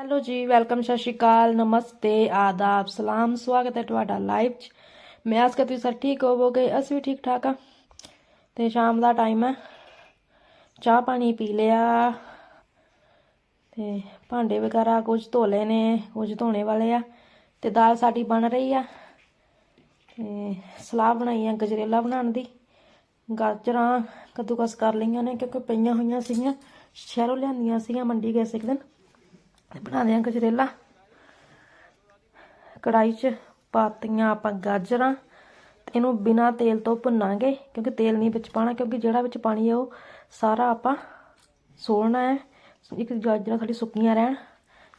Hello ਜੀ, welcome, ਸਤਿ ਸ਼੍ਰੀ ਅਕਾਲ, ਨਮਸਤੇ, ਆਦਾਬ, ਸਲਾਮ, ਸਵਾਗਤ ਹੈ ਤੁਹਾਡਾ ਲਾਈਵ 'ਚ। ਮੈਂ ਆਸ ਕਰਦੀ ਸਰ ਠੀਕ ਹੋਵੋਗੇ, ਅਸੀਂ ਵੀ ਠੀਕ ਠਾਕ ਆ ਤੇ ਸ਼ਾਮ ਦਾ ਟਾਈਮ ਹੈ। ਚਾਹ ਪਾਣੀ ਪੀ ਲਿਆ। ਤੇ ਭਾਂਡੇ ਵਗੈਰਾ ਕੁਝ ਧੋ ਲਏ ਨੇ, ਕੁਝ ਧੋਣੇ ਵਾਲੇ ਆ। ਤੇ ਦਾਲ ਸਾਡੀ ਬਣ ਰਹੀ ਆ। ਤੇ ਸਲਾਹ ਬਣਾਈ ਆ ਗਜਰੇਲਾ ਬਣਾਉਣ ਦੀ। ਗਾਜਰਾਂ ਕੱਦੂਕਸ ਕਰ ਲਈਆਂ ਨੇ, ਕਿਉਂਕਿ ਪਈਆਂ ਹੋਈਆਂ ਸੀਗੀਆਂ, ਸ਼ਹਿਰੋਂ ਲਿਆਂਦੀਆਂ ਸੀਗੀਆਂ ਮੰਡੀ ਗਏ ਸੀ ਇੱਕ ਦਿਨ। ਬਣਾਉਂਦੇ ਆ ਗਜਰੇਲਾ। ਕੜਾਈ 'ਚ ਪਾਤੀਆਂ ਆਪਾਂ ਗਾਜਰਾਂ ਤੇ ਇਹਨੂੰ ਬਿਨਾ ਤੇਲ ਤੋਂ ਭੁੰਨਾਂਗੇ, ਕਿਉਂਕਿ ਤੇਲ ਨਹੀਂ ਵਿੱਚ ਪਾਣਾ ਕਿਉਂਕਿ ਜਿਹੜਾ ਵਿੱਚ ਪਾਣੀ ਹੈ ਉਹ ਸਾਰਾ ਆਪਾਂ ਸੋਲਣਾ ਹੈ। ਇੱਕ ਗਾਜਰਾਂ ਸਾਡੀ ਸੁੱਕੀਆਂ ਰਹਿਣ।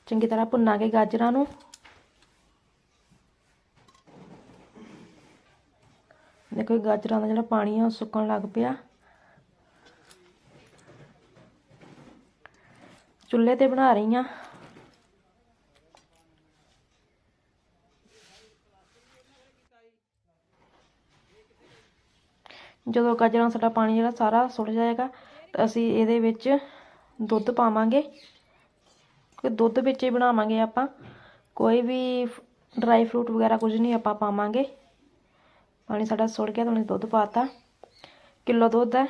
ਚੰਗੀ ਤਰ੍ਹਾਂ ਭੁੰਨਾਂਗੇ ਗਾਜਰਾਂ ਨੂੰ। ਦੇਖੋ ਗਾਜਰਾਂ ਦਾ ਜਿਹੜਾ ਪਾਣੀ ਆ, ਉਹ ਸੁੱਕਣ ਲੱਗ ਪਿਆ। ਚੁੱਲ੍ਹੇ ਤੇ ਬਣਾ ਰਹੀ ਹਾਂ। ਜਦੋਂ ਗਾਜਰਾਂ ਸਾਡਾ ਪਾਣੀ ਜਿਹੜਾ ਸਾਰਾ ਸੁੱਟ ਜਾਏਗਾ ਤਾਂ ਅਸੀਂ ਇਹਦੇ ਵਿੱਚ ਦੁੱਧ ਪਾਵਾਂਗੇ। ਕਿ ਦੁੱਧ ਵਿੱਚ ਹੀ ਬਣਾਵਾਂਗੇ ਆਪਾਂ। ਕੋਈ ਵੀ ਡਰਾਈ ਫਰੂਟ ਵਗੈਰਾ ਕੁਝ ਨਹੀਂ ਆਪਾਂ ਪਾਵਾਂਗੇ। ਪਾਣੀ ਸਾਡਾ ਸੁੱਟ ਗਿਆ ਤਾਂ ਉਹਨੇ ਦੁੱਧ ਪਾਤਾ। ਕਿਲੋ ਦੁੱਧ ਹੈ।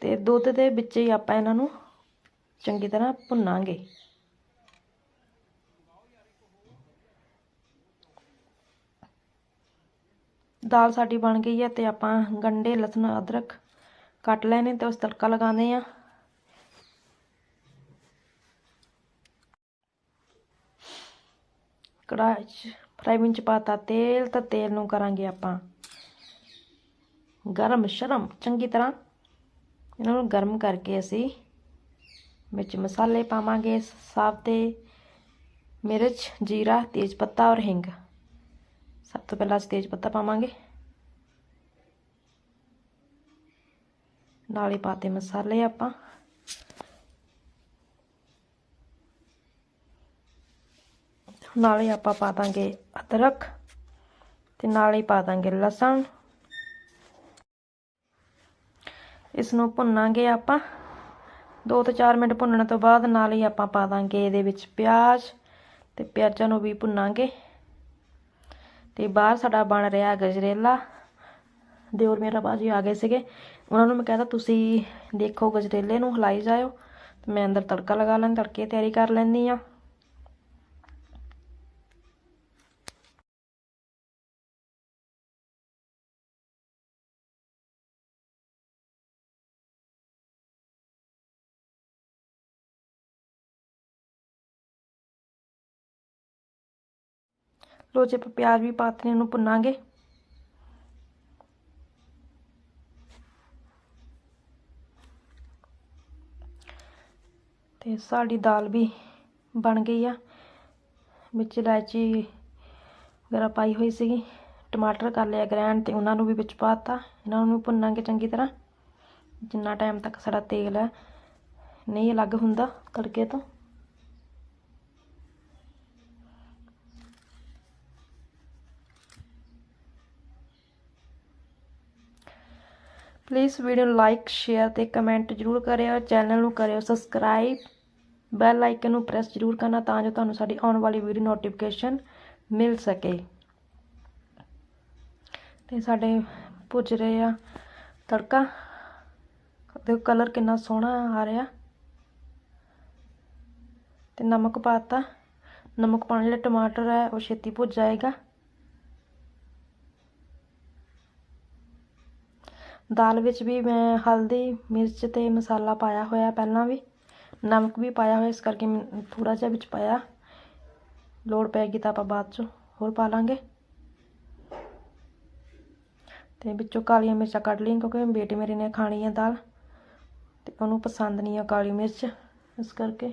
ਤੇ ਦੁੱਧ ਦੇ ਵਿੱਚ ਹੀ ਆਪਾਂ ਇਹਨਾਂ ਨੂੰ ਚੰਗੀ ਤਰ੍ਹਾਂ ਭੁੰਨਾਂਗੇ। ਦਾਲ ਸਾਡੀ ਬਣ ਗਈ ਹੈ ਤੇ ਆਪਾਂ ਗੰਡੇ ਲਸਣ, ਅਦਰਕ ਕੱਟ ਲੈਣੇ ਤੇ ਉਸ ਤੜਕਾ ਲਗਾਉਂਦੇ ਆ ਕੜਾਹੀ 'ਚ, ਫਰਾਈ ਪੈਨ 'ਚ ਪਾਤਾ ਤੇਲ ਤਾਂ ਤੇਲ ਨੂੰ ਕਰਾਂਗੇ ਆਪਾਂ ਗਰਮ ਸ਼ਰਮ, ਚੰਗੀ ਤਰ੍ਹਾਂ। ਇਹਨਾਂ ਨੂੰ ਗਰਮ ਕਰਕੇ ਅਸੀਂ ਵਿੱਚ ਮਸਾਲੇ ਪਾਵਾਂਗੇ ਸਾਫ਼ ਸਾਬਤੇ ਮਿਰਚ, ਜੀਰਾ, ਤੇਜ ਪੱਤਾ ਔਰ ਹਿੰਗ। ਸਭ ਤੋਂ ਪਹਿਲਾਂ ਅਸੀਂ ਤੇਜ ਪੱਤਾ ਪਾਵਾਂਗੇ। ਨਾਲੇ ਪਾਤੇ ਮਸਾਲੇ ਆਪਾਂ। ਨਾਲੇ ਆਪਾਂ ਪਾ ਦਾਂਗੇ ਅਦਰਕ ਤੇ ਹੀ ਪਾ ਦਾਂਗੇ ਲਸਣ। ਇਸ ਨੂੰ ਭੁੰਨਾਂਗੇ ਆਪਾਂ। 2 ਤੋਂ 4 ਮਿੰਟ ਭੁੰਨਣ ਤੋਂ ਬਾਅਦ ਨਾਲ ਹੀ ਆਪਾਂ ਪਾ ਦਾਂਗੇ ਇਹਦੇ ਵਿੱਚ ਪਿਆਜ਼ ਤੇ ਪਿਆਜ਼ਾਂ ਨੂੰ ਵੀ ਭੁੰਨਾਂਗੇ। ਤੇ ਬਾਹਰ ਸਾਡਾ ਬਣ ਰਿਹਾ ਗਜਰੇਲਾ। ਦਿਓਰ ਮੇਰਾ ਬਾਜੀ ਆ ਗਏ ਸੀਗੇ। ਉਹਨਾਂ ਨੂੰ ਮੈਂ ਕਹਿੰਦਾ ਤੁਸੀਂ ਦੇਖੋ ਗਜਰੇਲੇ ਨੂੰ, ਹਿਲਾਈ ਜਾਇਓ। ਤੇ ਮੈਂ ਅੰਦਰ ਤੜਕਾ ਲਗਾ ਲੈਂ ਤੜਕੇ ਤਿਆਰੀ ਕਰ ਲੈਂਦੀ ਆ ਲੋ ਜੇ ਆਪਾਂ ਪਿਆਜ਼ ਵੀ ਪਾਤੇ ਨੇ, ਉਹਨੂੰ ਭੁੰਨਾਂਗੇ। ਤੇ ਸਾਡੀ ਦਾਲ ਵੀ ਬਣ ਗਈ ਆ। ਵਿੱਚ ਇਲਾਇਚੀ ਵਗੈਰਾ ਪਾਈ ਹੋਈ ਸੀਗੀ। ਟਮਾਟਰ ਕਰ ਲਿਆ ਗ੍ਰੈਂਡ ਤੇ ਉਹਨਾਂ ਨੂੰ ਵੀ ਵਿੱਚ ਪਾਤਾ ਇਹਨਾਂ ਨੂੰ ਭੁੰਨਾਂਗੇ ਚੰਗੀ ਤਰ੍ਹਾਂ। ਜਿੰਨਾ ਟਾਈਮ ਤੱਕ ਸਾਡਾ ਤੇਲ ਹੈ, ਨਹੀਂ ਅਲੱਗ ਹੁੰਦਾ ਤੜਕੇ ਤੋਂ। ਪਲੀਜ਼ ਵੀਡੀਓ ਨੂੰ ਲਾਈਕ ਸ਼ੇਅਰ ਤੇ ਕਮੈਂਟ ਜਰੂਰ ਕਰਿਓ। ਚੈਨਲ ਨੂੰ ਕਰਿਓ ਸਬਸਕ੍ਰਾਈਬ ਬੈਲ ਆਈਕਨ ਨੂੰ ਪ੍ਰੈਸ ਜਰੂਰ ਕਰਨਾ ਤਾਂ ਜੋ ਤੁਹਾਨੂੰ ਸਾਡੀ ਆਉਣ ਵਾਲੀ ਵੀਡੀਓ ਨੋਟੀਫਿਕੇਸ਼ਨ ਮਿਲ ਸਕੇ। ਤੇ ਸਾਡੇ ਭੁੱਜ ਰਹੇ ਆ ਤੜਕਾ। ਦੇਖੋ ਕਲਰ ਕਿੰਨਾ ਸੋਹਣਾ ਆ ਰਿਹਾ। ਤੇ ਨਮਕ ਪਾਤਾ। ਨਮਕ ਪਾਉਣ ਜਿਹੜਾ ਟਮਾਟਰ ਹੈ, ਉਹ ਛੇਤੀ ਭੁੱਜ ਜਾਏਗਾ। ਦਾਲ ਵਿੱਚ ਵੀ ਮੈਂ ਹਲਦੀ, ਮਿਰਚ ਤੇ ਮਸਾਲਾ ਪਾਇਆ ਹੋਇਆ ਪਹਿਲਾਂ ਵੀ। ਨਮਕ ਵੀ ਪਾਇਆ ਹੋਇਆ, ਇਸ ਕਰਕੇ ਥੋੜਾ ਜਿਹਾ ਵਿੱਚ ਪਾਇਆ। ਲੋੜ ਪੈਗੀ ਤਾਂ ਆਪਾਂ ਬਾਅਦ ਚ ਹੋਰ ਪਾ ਲਾਂਗੇ। ਤੇ ਵਿੱਚੋਂ ਕਾਲੀਆਂ ਮਿਰਚਾਂ ਕੱਢ ਲਈਆਂ, ਕਿਉਂਕਿ ਬੇਟੇ ਮੇਰੇ ਨੇ ਖਾਣੀ ਹੈ ਦਾਲ ਤੇ ਉਹਨੂੰ ਪਸੰਦ ਨਹੀਂ ਆ ਕਾਲੀ ਮਿਰਚ, ਇਸ ਕਰਕੇ।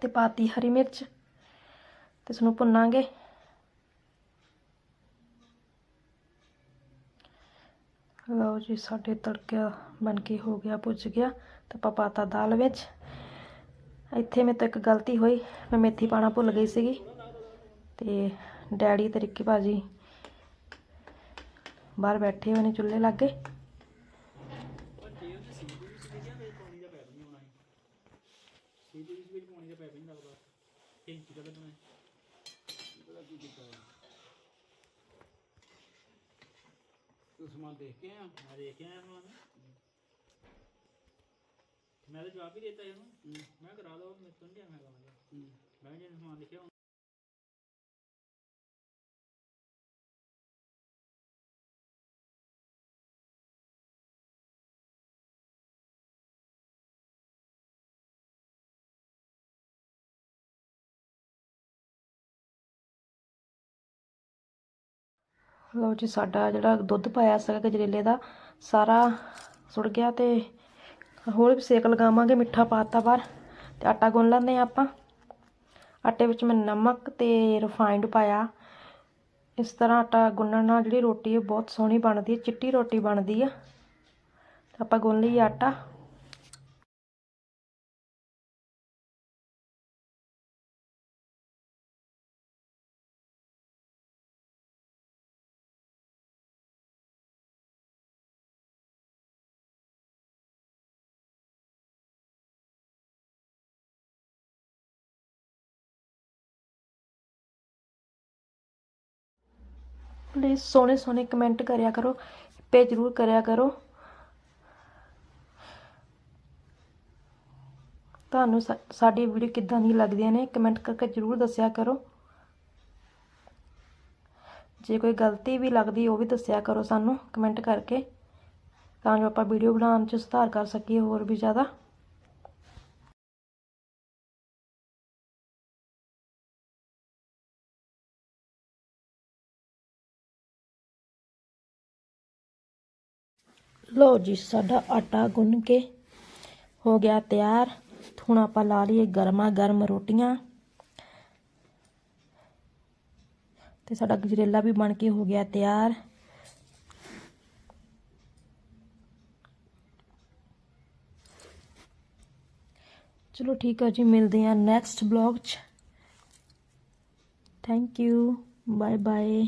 ਤੇ ਪਾਤੀ ਹਰੀ ਮਿਰਚ, ਤੇ ਇਸ ਨੂੰ ਭੁੰਨਾਂਗੇ। ਲਓ ਜੀ, ਸਾਡੇ ਤੜਕਾ ਬਣ ਕੇ ਹੋ ਗਿਆ, ਪੁੱਜ ਗਿਆ। ਤਾਂ ਆਪਾਂ ਪਾਤਾ ਦਾਲ ਵਿੱਚ। ਇੱਥੇ ਮੇਰੇ ਤੋਂ ਇੱਕ ਗਲਤੀ ਹੋਈ। ਮੈਂ ਮੇਥੀ ਪਾਣਾ ਭੁੱਲ ਗਈ ਸੀਗੀ। ਤੇ ਡੈਡੀ ਤੇ ਰਿੱਕੀ ਭਾਜੀ ਬਾਹਰ ਬੈਠੇ ਹੋਏ ਨੇ, ਚੁੱਲ੍ਹੇ ਲਾਗੇ। ਸੀਡੀ ਵਿੱਚ ਪਾਣੀ ਤੂੰ ਸਮਾਨ ਦੇਖ ਕੇ ਆ। ਮੈਂ ਦੇਖ ਆਇਆ ਹਾਂ ਮੈਂ ਤਾਂ ਜਵਾਬ ਹੀ ਦਿੱਤਾ ਇਹਨੂੰ। ਮੈਂ ਕਰਾ ਦੋ ਮੈਂ ਤੋਂ ਨਹੀਂ ਮੈਂ ਕਰਾਂਗਾ ਮੈਂ ਜਿਹਨੇ ਸਮਾਨ ਲਿਖਿਆ ਲਓ ਜੀ, ਸਾਡਾ ਜਿਹੜਾ ਦੁੱਧ ਪਾਇਆ ਸੀਗਾ ਗਜਰੇਲੇ ਦਾ, ਸਾਰਾ ਸੁੜ ਗਿਆ ਤੇ ਹੋਰ ਵੀ ਸੇਕ ਲਗਾਵਾਂਗੇ ਮਿੱਠਾ ਪਾਤਾ ਬਾਹਰ ਤੇ ਆਟਾ ਗੁੰਨ ਲੈਂਦੇ ਹਾਂ ਆਪਾਂ। ਆਟੇ ਵਿੱਚ ਮੈਂ ਨਮਕ ਤੇ ਰਿਫਾਈਂਡ ਪਾਇਆ। ਇਸ ਤਰ੍ਹਾਂ ਆਟਾ ਗੁੰਨਣ ਨਾਲ ਜਿਹੜੀ ਰੋਟੀ ਹੈ ਬਹੁਤ ਸੋਹਣੀ ਬਣਦੀ ਹੈ, ਚਿੱਟੀ ਰੋਟੀ ਬਣਦੀ ਆ। ਤੇ ਆਪਾਂ ਗੁੰਨ ਲਈ ਆਟਾ। ਪਲੀਜ਼ ਸੋਹਣੇ ਸੋਹਣੇ ਕਮੈਂਟ ਕਰਿਆ ਕਰੋ, ਪੇ ਜ਼ਰੂਰ ਕਰਿਆ ਕਰੋ। ਤੁਹਾਨੂੰ ਸਾਡੀ ਵੀਡੀਓ ਕਿੱਦਾਂ ਦੀ ਲੱਗਦੀਆਂ ਨੇ ਕਮੈਂਟ ਕਰਕੇ ਜ਼ਰੂਰ ਦੱਸਿਆ ਕਰੋ। ਜੇ ਕੋਈ ਗਲਤੀ ਵੀ ਲੱਗਦੀ, ਉਹ ਵੀ ਦੱਸਿਆ ਕਰੋ ਸਾਨੂੰ ਕਮੈਂਟ ਕਰਕੇ। ਤਾਂ ਜੋ ਆਪਾਂ ਵੀਡੀਓ ਬਣਾਉਣ 'ਚ ਸੁਧਾਰ ਕਰ ਸਕੀਏ ਹੋਰ ਵੀ ਜ਼ਿਆਦਾ। ਲਓ ਜੀ ਸਾਡਾ ਆਟਾ ਗੁੰਨ ਕੇ ਹੋ ਗਿਆ ਤਿਆਰ ਹੁਣ ਆਪਾਂ ਲਾ ਲਈਏ ਗਰਮਾ ਗਰਮ ਰੋਟੀਆਂ ਤੇ ਸਾਡਾ ਗਜਰੇਲਾ ਵੀ ਬਣ ਕੇ ਹੋ ਗਿਆ ਤਿਆਰ ਚਲੋ ਠੀਕ ਹੈ ਜੀ ਮਿਲਦੇ ਹਾਂ ਨੈਕਸਟ ਬਲੌਗ 'ਚ ਥੈਂਕ ਯੂ ਬਾਏ ਬਾਏ